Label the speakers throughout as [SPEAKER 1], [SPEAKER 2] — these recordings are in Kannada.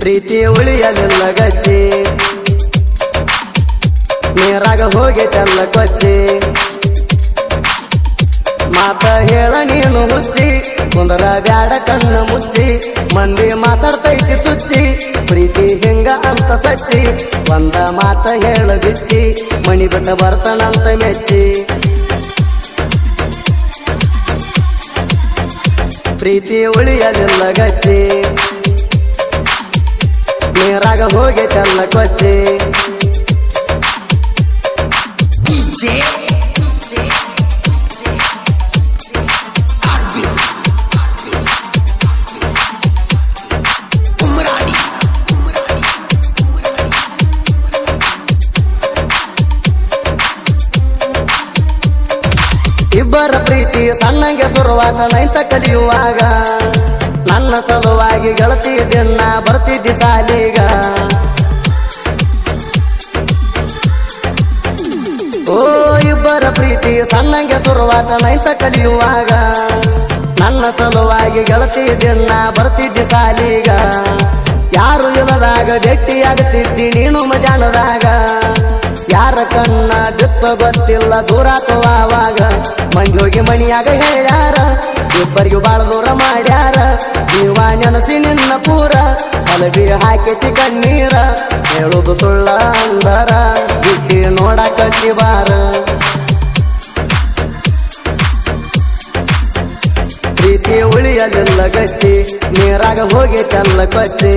[SPEAKER 1] ಪ್ರೀತಿ ಉಳಿಯಲಿಲ್ಲ ಗಚ್ಚಿ ನೀರಾಗ ಹೋಗೈತಲ್ಲ ಕೊಚ್ಚಿ ಮಾತ ಹೇಳ ನೀನು ಹುಚ್ಚಿ ಕುಂದರ ಬ್ಯಾಡ ಕಣ್ಣು ಮುಚ್ಚಿ, ಮಂದಿ ಮಾತಾಡ್ತೈತಿ ತುಚ್ಚಿ, ಪ್ರೀತಿ ಹಿಂಗ ಅಂತ ಸಚ್ಚಿ, ಒಂದ ಮಾತ ಹೇಳ ಬಿಚ್ಚಿ, ಮಣಿ ಬಿಟ್ಟ ಬರ್ತಾನಂತ ಮೆಚ್ಚಿ. ಪ್ರೀತಿ ಉಳಿಯಲಿಲ್ಲ ಗಚ್ಚಿ ನೀರಾಗ ಹೋಗೈತಲ್ಲ ಕೊಚ್ಚಿ. ಇಬ್ಬರ ಪ್ರೀತಿ ಸಣ್ಣಗೆ ಶುರುವಾತ ನೈತ ಕಲಿಯುವಾಗ. ನನ್ನ ಸಲುವಾಗಿ ಗೆಳತಿ ದಿನ ಬರ್ತಿದ್ದಿ ಸಾಲೀಗ. ಓ, ಇಬ್ಬರ ಪ್ರೀತಿ ಸಣ್ಣಂಗೆ ಸುರುವಾತ ನೈತ ಕಲಿಯುವಾಗ. ನನ್ನ ಸಲುವಾಗಿ ಗೆಳತಿ ದಿನ ಬರ್ತಿದ್ದಿ ಸಾಲೀಗ. ಯಾರು ಇಲ್ಲದಾಗ ಗಟ್ಟಿಯಾಗುತ್ತಿದ್ದಿ ನೀನು ಮಧ್ಯಾಹ್ನದಾಗ. ಯಾರ ಕಣ್ಣ ಜುತ್ತ ಗೊತ್ತಿಲ್ಲ ದೂರಾತವಾವಾಗ ಮಂಜೋಗಿ ಮಣಿಯಾಗ ಹೇಳ್ಯಾರ, ಇಬ್ಬರಿಗೆ ಬಾಳ ದೂರ ಮಾಡ್ಯಾರ. ಜೀವ ನೆನಸಿ ನಿನ್ನ ಪೂರ ಹಲವಿ ಹಾಕೆತಿ ಕಣ್ಣೀರ. ಹೇಳುದು ಸುಳ್ಳ ಅಂದರ ಬಿಟ್ಟಿ ನೋಡಕತ್ತಿ ಬಾರ ಪ್ರೀತಿ ಉಳಿಯಲಿಲ್ಲ ಗಚ್ಚಿ, ನೀರಾಗ ಹೋಗಿ ಕಲ್ಲ ಕೊಚ್ಚಿ.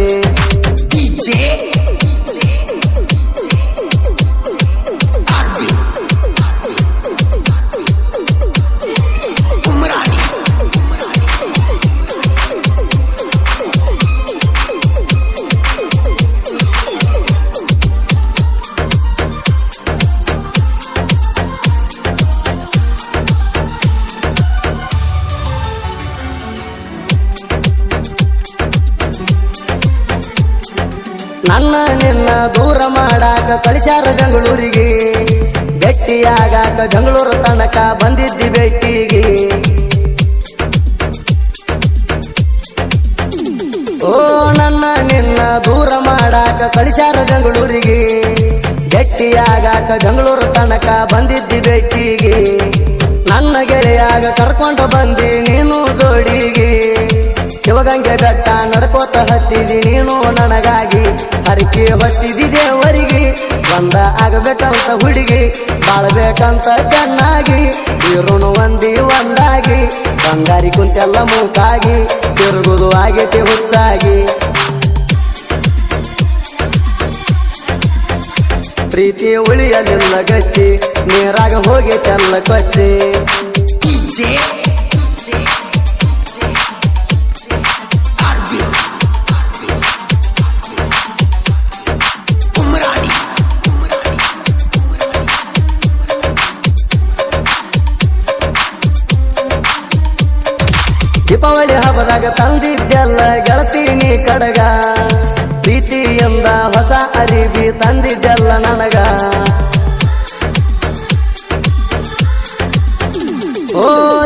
[SPEAKER 1] ನನ್ನ ನಿನ್ನ ದೂರ ಮಾಡಾಕ ಕಳಿಸ್ಯಾರ ಬೆಂಗಳೂರಿಗೆ ಗಟ್ಟಿಯಾಗಾಕ ಬೆಂಗಳೂರು ತನಕ ಬಂದಿದ್ದಿ ಬೆಟ್ಟಿಗೆ ಓ, ನನ್ನ ನಿನ್ನ ದೂರ ಮಾಡಾಕ ಕಳಿಸ್ಯಾರ ಬೆಂಗಳೂರಿಗೆ ಗಟ್ಟಿಯಾಗಾಕ ಬೆಂಗಳೂರು ತನಕ ಬಂದಿದ್ದಿ ಬೆಟ್ಟಿಗೆ ನನ್ನ ಗೆಳೆಯಾಗ ಕರ್ಕೊಂಡು ಬಂದಿ, ನೀನು ಶಿವಗಂಗೆ ಬೆಟ್ಟ ನಡ್ಕೋತ ಹತ್ತಿದಿ ನೀನು ನನಗಾಗಿ. ಹರಕೆ ಹೊತ್ತಿದಿ ದೇವರಿಗೆ, ಬಂದ ಆಗಬೇಕಂತ ಹುಡುಗಿ, ಬಾಳ್ಬೇಕಂತ ಚೆನ್ನಾಗಿ, ಇರುಣು ಒಂದಿ ಒಂದಾಗಿ, ಬಂಗಾರಿ ಕುಂತೆಲ್ಲ ಮೂಕಾಗಿ, ತಿರುಗುದು ಆಗೈತಿ ಹುಚ್ಚಾಗಿ. ಪ್ರೀತಿ ಉಳಿಯಲಿಲ್ಲ ಗಚ್ಚಿ, ನೀರಾಗ ಹೋಗೈತಲ್ಲ ಕೊಚ್ಚಿ. ದೀಪಾವಳಿ ಹಬ್ಬದಾಗ ತಂದಿದ್ದೆಲ್ಲ ಗೆಳತೀನಿ ಕಡಗ. ಪ್ರೀತಿಯಿಂದ ಹೊಸ ಅರಿವಿ ತಂದಿದ್ದೆಲ್ಲ ನನಗ. ಓ,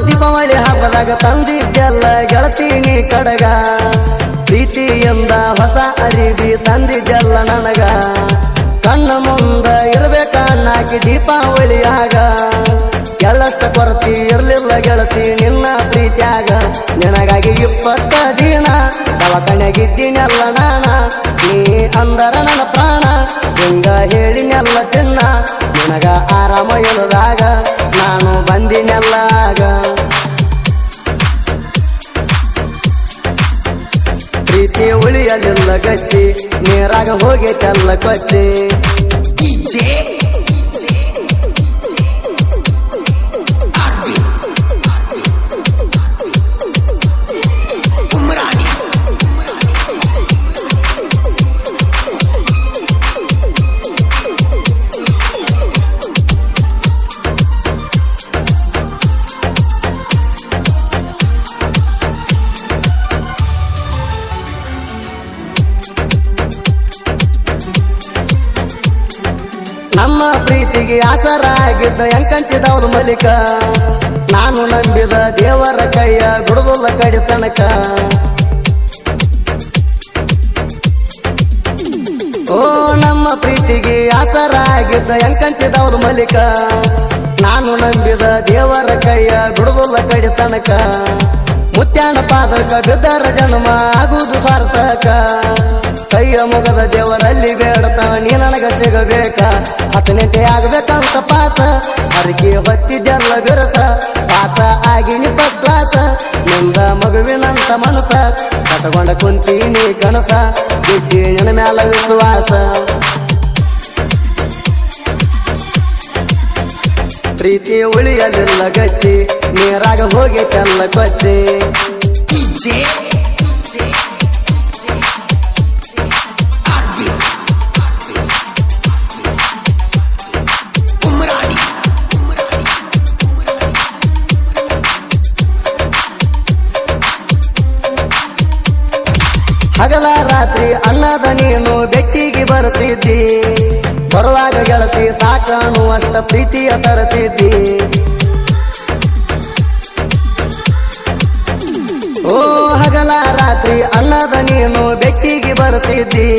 [SPEAKER 1] ದೀಪಾವಳಿ ಹಬ್ಬದಾಗ ತಂದಿದ್ದೆಲ್ಲ ಗೆಳತೀನಿ ಕಡಗ. ಪ್ರೀತಿಯಿಂದ ಹೊಸ ಅರಿವಿ ತಂದಿದ್ದೆಲ್ಲ ನನಗ. ಕಣ್ಣ ಮುಂದ ಇರ್ಬೇಕನ್ನಾಕಿ ದೀಪಾವಳಿಯಾಗ ಕೊರತಿ ಇರ್ಲಿಲ್ಲ ಗೆಳತಿ, ನಿನ್ನ ಪ್ರೀತ್ಯಾಗ. ನಿನಗಾಗಿ ಇಪ್ಪತ್ತ ದಿನ ದವಾಖಾನ್ಯಾಗಿದ್ದೀನಲ್ಲ ನಾನ. ನೀ ಅಂದರ ನನ್ನ ಪ್ರಾಣ, ಹಿಂಗ ಹೇಳಿನೆಲ್ಲ ಚಿನ್ನ. ನಿನಗ ಆರಾಮ ಇಲ್ಲದಾಗ ನಾನು ಬಂದಿನೆಲ್ಲ ಆಗ. ಪ್ರೀತಿ ಉಳಿಯಲಿಲ್ಲ ಗಚ್ಚಿ ನೀರಾಗ ಹೋಗೈತಲ್ಲ ಕೊಚ್ಚಿ ನಮ್ಮ ಪ್ರೀತಿಗೆ ಆಸರಾಗಿದ್ದ ಎಂಕಂಚಿದವನು ಮಲಿಕ ನಾನು ನಂಬಿದ ದೇವರ ಕೈಯ ಬಿಡುದಿಲ್ಲ ಕಡಿ ತನಕ. ಓ, ನಮ್ಮ ಪ್ರೀತಿಗೆ ಆಸರಾಗಿದ್ದ ಎಂಕಂಚಿದವ್ರ ಮಲಿಕ ನಾನು ನಂಬಿದ ದೇವರ ಕೈಯ ಬಿಡುವುಲ್ಲ ಕಡಿ ತನಕ. ಮುತ್ಯಾನ ಪಾದಕ ಬಿದ್ದರ ಜನ್ಮ ಆಗುವುದು ಸಾರ್ಥಕ. ಕೈಯ ಮುಗದ ದೇವರಲ್ಲಿ ಬೇಡತ ನೀ ನನಗ ಸಿಗಬೇಕ. ಹತ್ತನೇತೆ ಆಗ್ಬೇಕಂತ ಪಾಸ. ಹರಕೆ ಹೊತ್ತಿದ್ದೆಲ್ಲ ಬಿರಸ. ಪಾತ ಆಗಿ ಫಸ್ಟ್ನಿಂದ ಮಗುವಿನಂತ ಮನಸ. ಕಟ್ಕೊಂಡ ಕುಂತೀನಿ ಕನಸ. ಬಿಟ್ಟಿ ನಿನ್ನ ಮ್ಯಾಲ ವಿಶ್ವಾಸ. ಪ್ರೀತಿ ಉಳಿಯಲಿಲ್ಲ ಗಚ್ಚಿ. ನೀರಾಗ ಹೋಗಿ ತೆಲ್ಲ ಕೊಚ್ಚಿ. ಹಗಲ ರಾತ್ರಿ ಅನ್ನದ ನೀನು ಬೆಟ್ಟಿಗೆ ಬರುತ್ತಿದ್ದಿ. ಬರುವಾಗ ಗೆಳತಿ ಸಾಕಾನು ಅಷ್ಟ ಪ್ರೀತಿಯ ತರುತ್ತಿದ್ದಿ. ಓ ಹಗಲ ರಾತ್ರಿ ಅನ್ನದ ನೀನು ಬೆಟ್ಟಿಗೆ ಬರುತ್ತಿದ್ದಿ.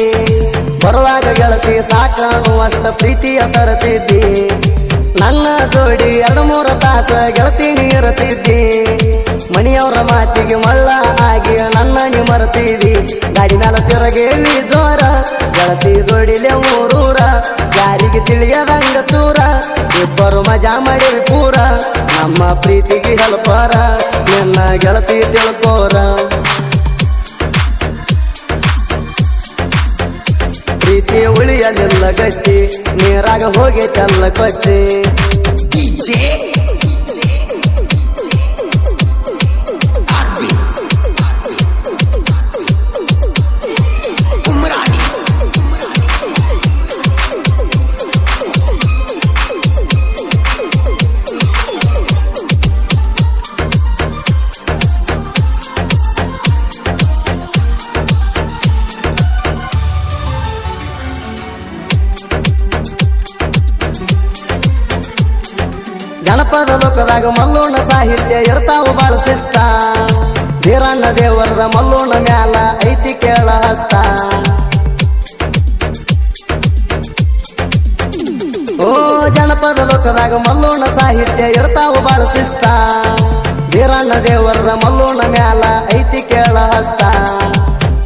[SPEAKER 1] ಬರುವಾಗ ಗೆಳತಿ ಸಾಕಾನು ಅಷ್ಟ ಪ್ರೀತಿಯ ತರುತ್ತಿದ್ದಿ. ನನ್ನ ಜೋಡಿ ಎರಡು ಮೂರು ತಾಸ ಗೆಳತಿ ನೀರುತ್ತಿದ್ದಿ. ಮಣಿಯವರ ಮಾತಿಗೆ ಮಳ್ಳ ಆಗಿ ನನ್ನ ನೀ ಮರೆತಿದಿ. ಗಾಡಿ ಮ್ಯಾಲ ತಿರಗೇವಿ ಜೋರ ಗೆಳತಿ ಜೋಡಿಲೆ ಮೂರೂರ. ಯಾರಿಗೆ ತಿಳಿಯದಂಗ ತೂರ ಇಬ್ಬರು ಮಜಾ ಮಾಡಿರಿ ಪೂರ. ನಮ್ಮ ಪ್ರೀತಿಗೆ ಹೆಲ್ಪಾರ, ನನ್ನ ಗೆಳತಿ ತಿಳ್ಕೋರ. ಪ್ರೀತಿ ಉಳಿಯಲಿಲ್ಲ ಗಚ್ಚಿ, ನೀರಾಗ ಹೋಗಿ ತಲ್ಲ ಕೊಚ್ಚಿ ಜನಪದ ಲೋಕದಾಗ ಮಲ್ಲೋಣ ಸಾಹಿತ್ಯ ಇರ್ತಾವ ಬಳಸಿಸ್ತ ಧೀರಣ್ಣ ದೇವರದ ಮಲ್ಲೋಣ ಮ್ಯಾಲ ಐತಿ ಕೇಳ ಹಸ್ತ. ಓ ಜನಪದ ಲೋಕದಾಗ ಮಲ್ಲೋಣ ಸಾಹಿತ್ಯ ಇರ್ತಾವ ಬಳಸಿಸ್ತ ಧೀರಣ್ಣ ದೇವರದ ಮಲ್ಲೋಣ ಮ್ಯಾಲ ಐತಿ ಕೇಳ ಹಸ್ತ.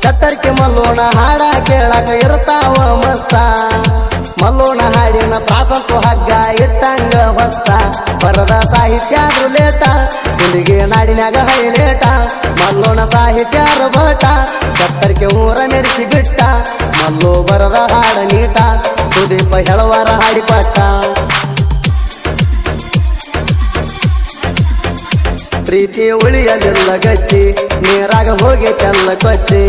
[SPEAKER 1] ಕತ್ತರ್ಕೆ ಮಲ್ಲೋಣ ಹಾಡ ಕೇಳಕ ಇರ್ತಾವ ಮಸ್ತ. ಮಲ್ಲೋಣ ಹಾಡಿನ ಪ್ರಾಸಂತು ಹಗ್ಗ ಇಟ್ಟಂಗ ಹೊಸ್ತ. ಬರದ ಸಾಹಿತ್ಯ ಲೇಟ. ಸಿಂದಿಗೆ ನಾಡಿನ್ಯಾಗ ಹೈಲೇಟ ಮಲ್ಲೋಣ ಸಾಹಿತ್ಯ ಬಟ ಕತ್ತರ್ಕೆ ಊರ ಮೆರೆಸಿ ಬಿಟ್ಟ. ಮಲ್ಲೋ ಬರದ ಹಾಡ ನೀಟ. ಸುದೀಪ ಹೇಳುವರ ಹಾಡಿಪಟ್ಟ ಪ್ರೀತಿ ಉಳಿಯಲಿಲ್ಲ ಗಚ್ಚಿ ನೀರಾಗ ಹೋಗಿ ತೆಲ್ಲ ಕೊಚ್ಚಿ.